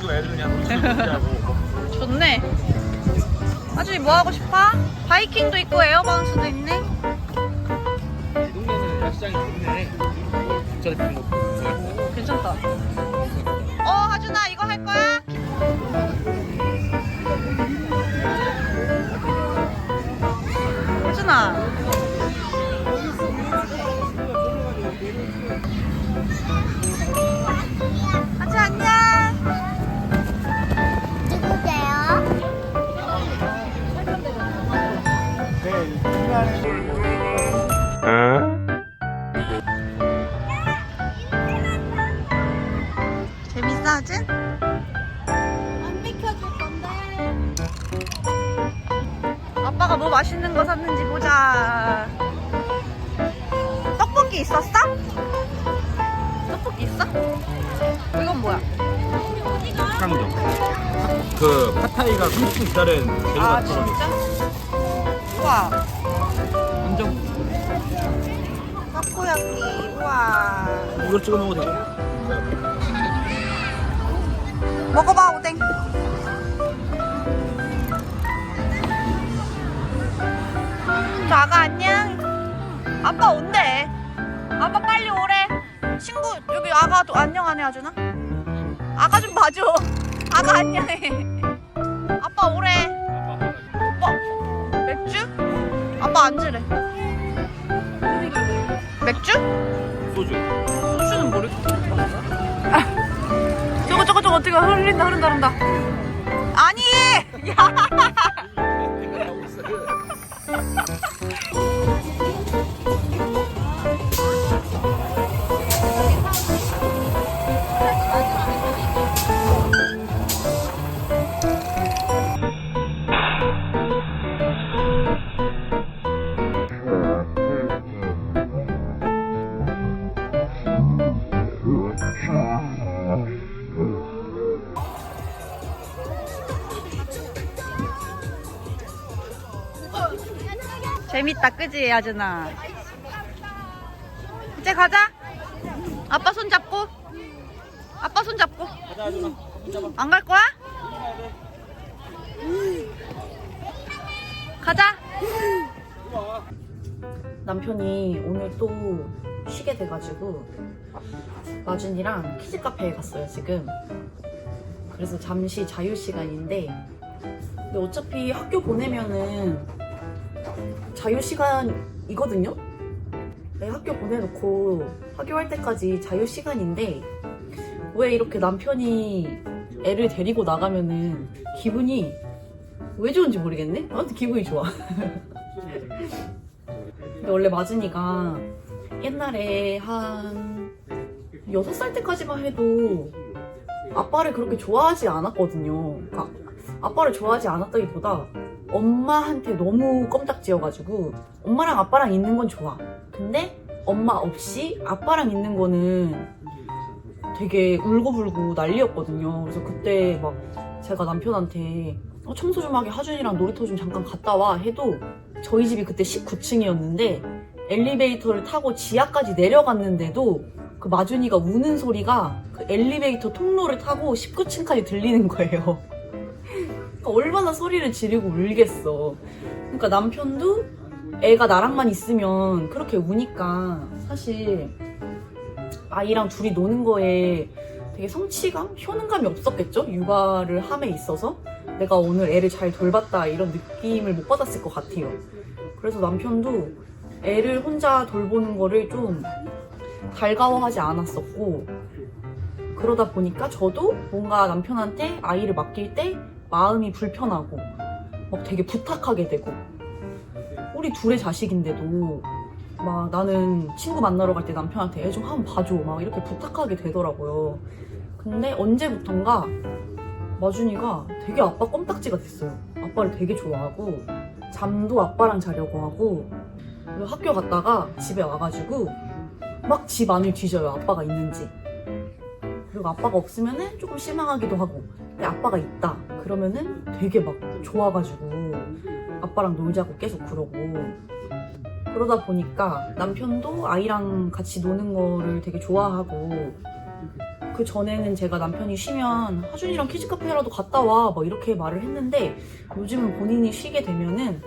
마시고 애들 그냥 놀지도 하고 좋네. 아주 뭐 하고 싶어? 바이킹도 있고 에어바운스도 있네. 이 동네는 야시장이 좋네 좋아했어 괜찮다. 어, 하준아, 이거 할 거야? 하준아. 하준? 안 비켜줄 건데. 아빠가 뭐 맛있는 거 샀는지 보자. 떡볶이 있었어? 떡볶이 있어? 이건 뭐야? 상점 그 파타이가 30분 기다린 재료가 아 떨어져 진짜? 우와 한정 타코야끼 우와 이걸 찍어 먹어도 되고 먹어봐 오뎅. 저 아가 안녕. 아빠 온대. 아빠 빨리 오래. 친구 여기 아가 도 안녕하네 하준아 아가 좀 봐줘. 아가 안녕해. 아빠 오래. 어? 맥주? 아빠 앉으래. 맥주? 소주. 소주는 모르겠어. 저거 저거 저거 어떻게 흐른다 흐른다 흐른다. 아니! 야! 재밌다 그지 아준아. 이제 가자. 아빠 손 잡고. 아빠 손 잡고. 안 갈 거야? 가자. 남편이 오늘 또 쉬게 돼가지고 마준이랑 키즈 카페에 갔어요 지금. 그래서 잠시 자유 시간인데, 근데 어차피 학교 보내면은 자유 시간이거든요. 네, 학교 보내놓고 학교 할 때까지 자유 시간인데 왜 이렇게 남편이 애를 데리고 나가면은 기분이 왜 좋은지 모르겠네? 아무튼 기분이 좋아. 근데 원래 마준이가 옛날에 한 6살 때까지만 해도 아빠를 그렇게 좋아하지 않았거든요. 그러니까 아빠를 좋아하지 않았다기보다 엄마한테 너무 껌딱지여가지고 엄마랑 아빠랑 있는 건 좋아. 근데 엄마 없이 아빠랑 있는 거는 되게 울고불고 난리였거든요. 그래서 그때 막 제가 남편한테 어, 청소 좀 하게 하준이랑 놀이터 좀 잠깐 갔다 와 해도 저희 집이 그때 19층이었는데 엘리베이터를 타고 지하까지 내려갔는데도 그 마준이가 우는 소리가 그 엘리베이터 통로를 타고 19층까지 들리는 거예요. 그러니까 얼마나 소리를 지르고 울겠어. 그러니까 남편도 애가 나랑만 있으면 그렇게 우니까 사실 아이랑 둘이 노는 거에 되게 성취감, 효능감이 없었겠죠? 육아를 함에 있어서 내가 오늘 애를 잘 돌봤다 이런 느낌을 못 받았을 것 같아요. 그래서 남편도 애를 혼자 돌보는 거를 좀 달가워하지 않았었고 그러다 보니까 저도 뭔가 남편한테 아이를 맡길 때 마음이 불편하고 막 되게 부탁하게 되고 우리 둘의 자식인데도 막 나는 친구 만나러 갈 때 남편한테 애 좀 한번 봐줘 막 이렇게 부탁하게 되더라고요. 근데 언제부턴가 마준이가 되게 아빠 껌딱지가 됐어요. 아빠를 되게 좋아하고 잠도 아빠랑 자려고 하고 학교 갔다가 집에 와가지고 막 집 안을 뒤져요. 아빠가 있는지. 그리고 아빠가 없으면은 조금 실망하기도 하고 아빠가 있다 그러면은 되게 막 좋아가지고 아빠랑 놀자고 계속 그러고 그러다 보니까 남편도 아이랑 같이 노는 거를 되게 좋아하고 그 전에는 제가 남편이 쉬면 하준이랑 키즈카페라도 갔다 와 막 이렇게 말을 했는데 요즘은 본인이 쉬게 되면은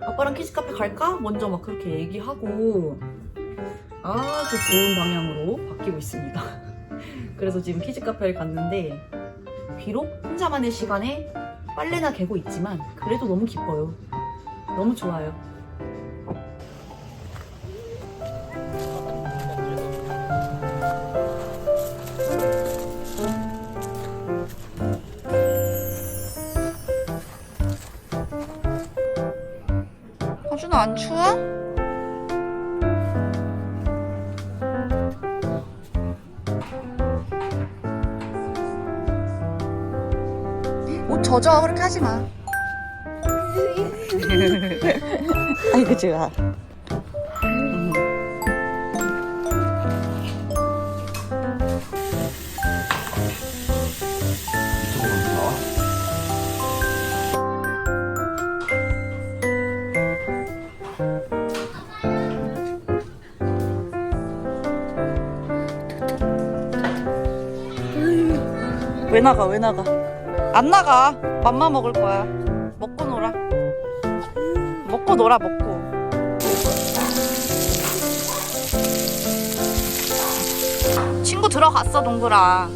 아빠랑 키즈카페 갈까? 먼저 막 그렇게 얘기하고 아주 좋은 방향으로 바뀌고 있습니다. 그래서 지금 키즈카페를 갔는데 비록 혼자만의 시간에 빨래나 개고 있지만 그래도 너무 기뻐요. 너무 좋아요. 하준아 안 추워? 젖어 그렇게 하지 마. 아이고 좋아. 나와. 왜 나가 왜 나가? 안 나가. 맘마 먹을 거야. 먹고 놀아. 먹고 놀아 먹고. 친구 들어갔어 동그라.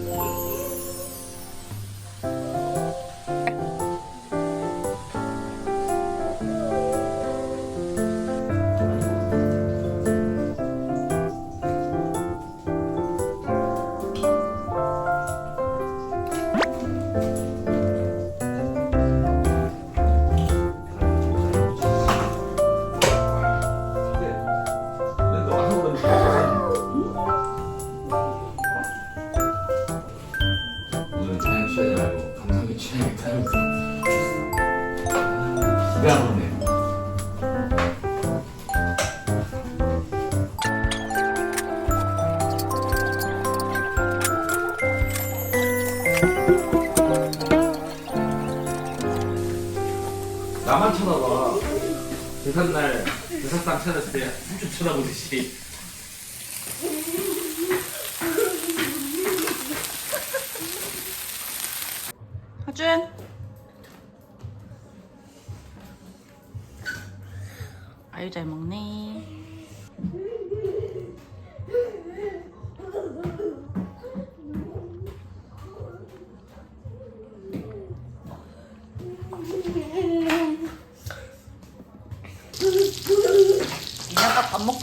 대산날 대사상 차렸을 때 한쪽 쳐다보듯이 하준. 아유 잘 먹네.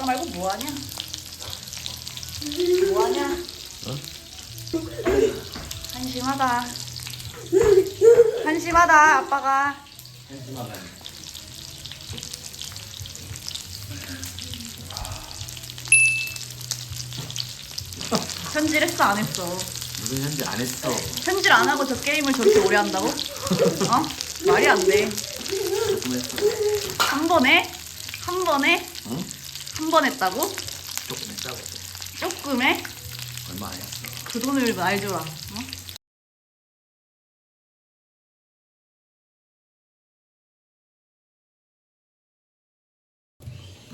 아빠 밥 먹다 말고 뭐 하냐? 뭐 하냐? 한심하다. 한심하다 아빠가 현질 했어 안 했어 무슨 현재 안 했어 현질 안 하고 저 게임을 저렇게 오래 한다고? 어? 말이 안돼한 조금 했어 번에? 한 번에? 응? 한 번 했다고? 조금 했다고. 조금 해? 얼마 안 했어. 그 돈을 말 줘라. 어?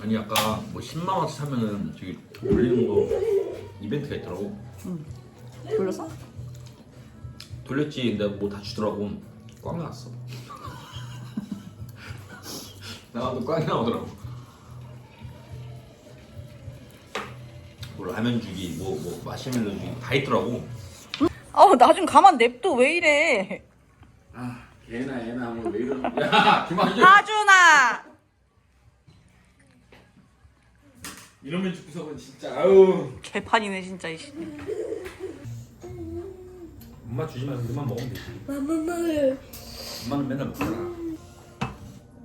아니 아까 뭐 10만 원치 사면은 저기 돌리는 거 이벤트가 있더라고. 돌렸어? 돌렸지. 근데 뭐 다 주더라고. 꽝 나왔어. 나와도 꽝이 나오더라고 뭐 라면 주기 뭐, 뭐 마시멜로 주기 다 있더라고. 아우 나 좀 가만 냅둬. 왜 이래? 아 걔나 애나 뭐 왜 이러는 야? 그만 좀. 하준아! 이러면 죽구석은 진짜 아우 개판이네 진짜 이씨. 엄마 주지 말고 그만 먹으면 되지. 마마마를 엄마는 맨날 먹잖아.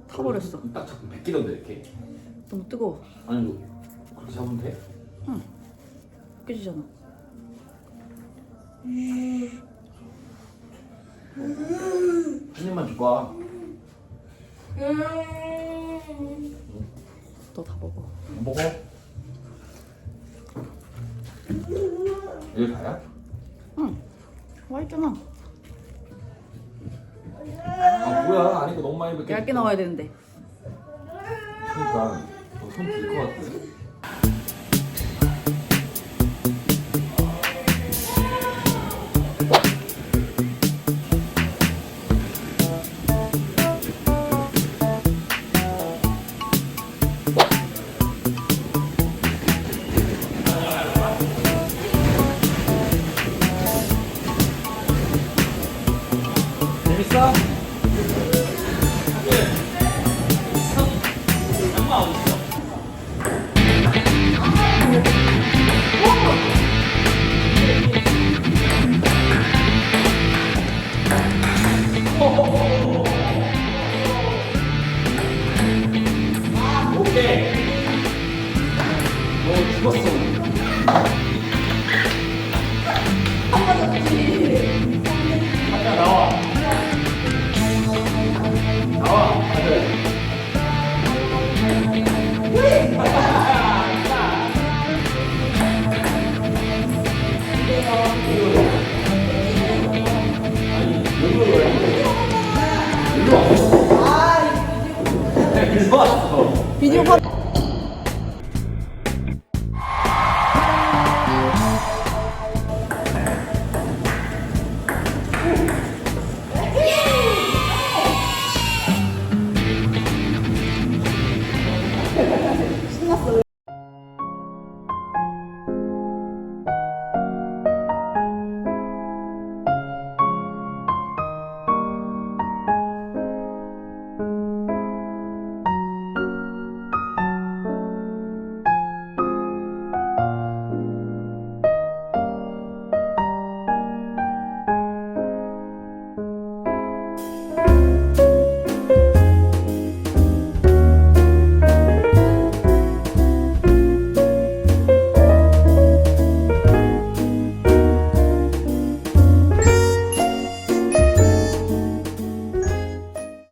타버렸어. 딱 자꾸 베끼던데 이렇게. 너무 뜨거워. 아니 뭐 그렇게 잡으면 돼? 깨지잖아. 한 입만 줄까? 너 다 먹어. 안 먹어? 여기 가야? 와 있잖아. 아 뭐야. 아니 이거 너무 많이 베끼 얇게 나와야 되는데. 그러니까. 손길것 같아 gusto.